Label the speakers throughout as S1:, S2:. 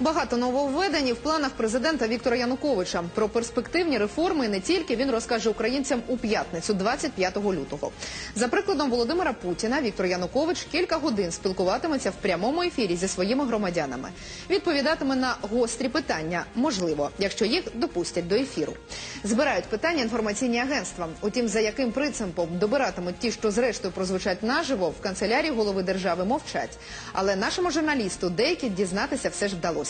S1: Багато нововведень в планах президента Віктора Януковича. Про перспективні реформи не тільки він розкаже українцям у п'ятницю, 25 лютого. За прикладом Володимира Путіна, Віктор Янукович кілька годин спілкуватиметься в прямому ефірі зі своїми громадянами. Відповідатиме на гострі питання, можливо, якщо їх допустять до ефіру. Збирають питання інформаційні агентства. Утім, за яким принципом добиратимуть ті, що зрештою прозвучать наживо, в канцелярії голови держави мовчать. Але нашому журналісту деякі дізнатися все ж вдалося.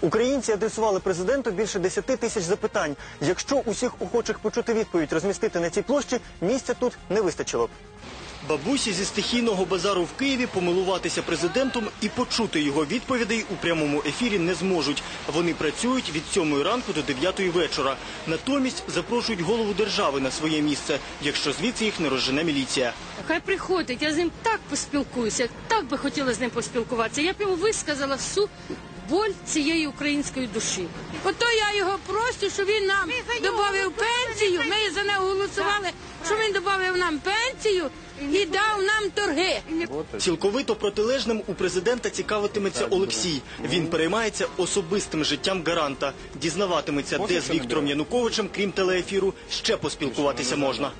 S2: Українці адресували президенту більше 10 тисяч запитань. Якщо усіх охочих почути відповідь розмістити на цій площі, місця тут не вистачило б. Бабусі зі стихійного базару в Києві помилуватися президентом і почути його відповідей у прямому ефірі не зможуть. Вони працюють від 7 ранку до 9 вечора. Натомість запрошують голову держави на своє місце, якщо звідси їх не розжене міліція.
S3: Хай приходить, я з ним так поспілкуюся, так би хотіла з ним поспілкуватися. Я б йому висказала всю боль цієї української душі. Ото я його прошу, щоб він нам додав пенсію. Ми за нього голосували, щоб він додав нам? Пенсію і дав нам торги.
S2: Цілковито протилежним у президента цікавитиметься Олексій. Він переймається особистим життям гаранта. Дізнаватиметься, де з Віктором Януковичем, крім телеефіру, ще поспілкуватися можна.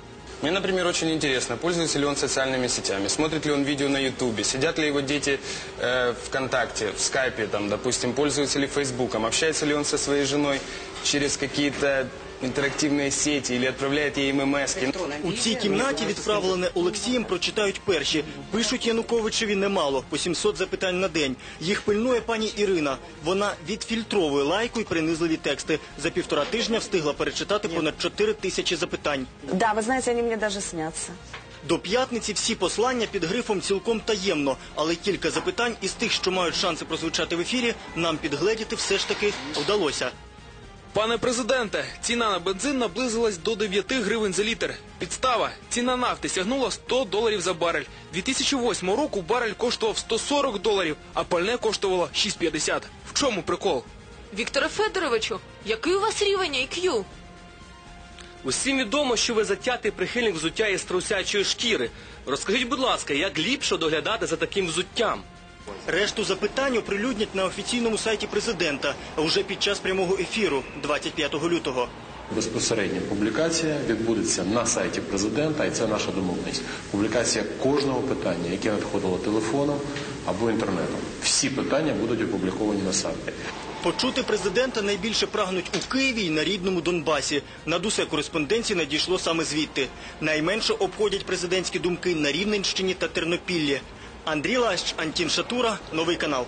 S4: Мне, например, очень интересно, пользуется ли он социальными сетями, смотрит ли он видео на Ютубе, сидят ли его дети э, ВКонтакте, в Скайпе, там, допустим, пользуется ли Фейсбуком, общается ли он со своей женой через какие-то интерактивные сети или отправляет ей ММС. -ки.
S2: У цій кімнаті, відправлене Олексієм, прочитають перші. Пишуть Януковичеві немало, по 700 запитань на день. Їх пильнує пані Ірина. Вона відфільтровує лайку і принизливі тексти. За півтора тижня встигла перечитати понад 4 тисячі запитань.
S5: Да, вы знаете, они мне даже снятся.
S2: До п'ятниці всі послання під грифом цілком таємно, але кілька запитань із тих, що мають шанси прозвучати в ефірі, нам підгледіти все ж таки вдалося.
S6: Пане президенте, ціна на бензин наблизилась до 9 гривень за літр. Підстава. Ціна нафти сягнула 100 доларів за барель. 2008 року барель коштував 140 доларів, а пальне коштувало 6,50. В чому прикол?
S7: Вікторе Федоровичу, який у вас рівень IQ?
S8: Усім відомо, що ви затятий прихильник взуття із трусячої шкіри. Розкажіть, будь ласка, як ліпше доглядати за таким взуттям?
S2: Решту запитань оприлюднять на офіційному сайті президента вже під час прямого ефіру 25 лютого.
S9: Безпосередня публікація відбудеться на сайті президента, і це наша домовленість. Публікація кожного питання, яке надходило телефоном або інтернетом. Всі питання будуть опубліковані на сайті.
S2: Почути президента найбільше прагнуть у Києві і на рідному Донбасі. Над усе кореспонденції надійшло саме звідти. Найменше обходять президентські думки на Рівненщині та Тернопіллі. Андрій Лащ, Антін Шатура, новий канал.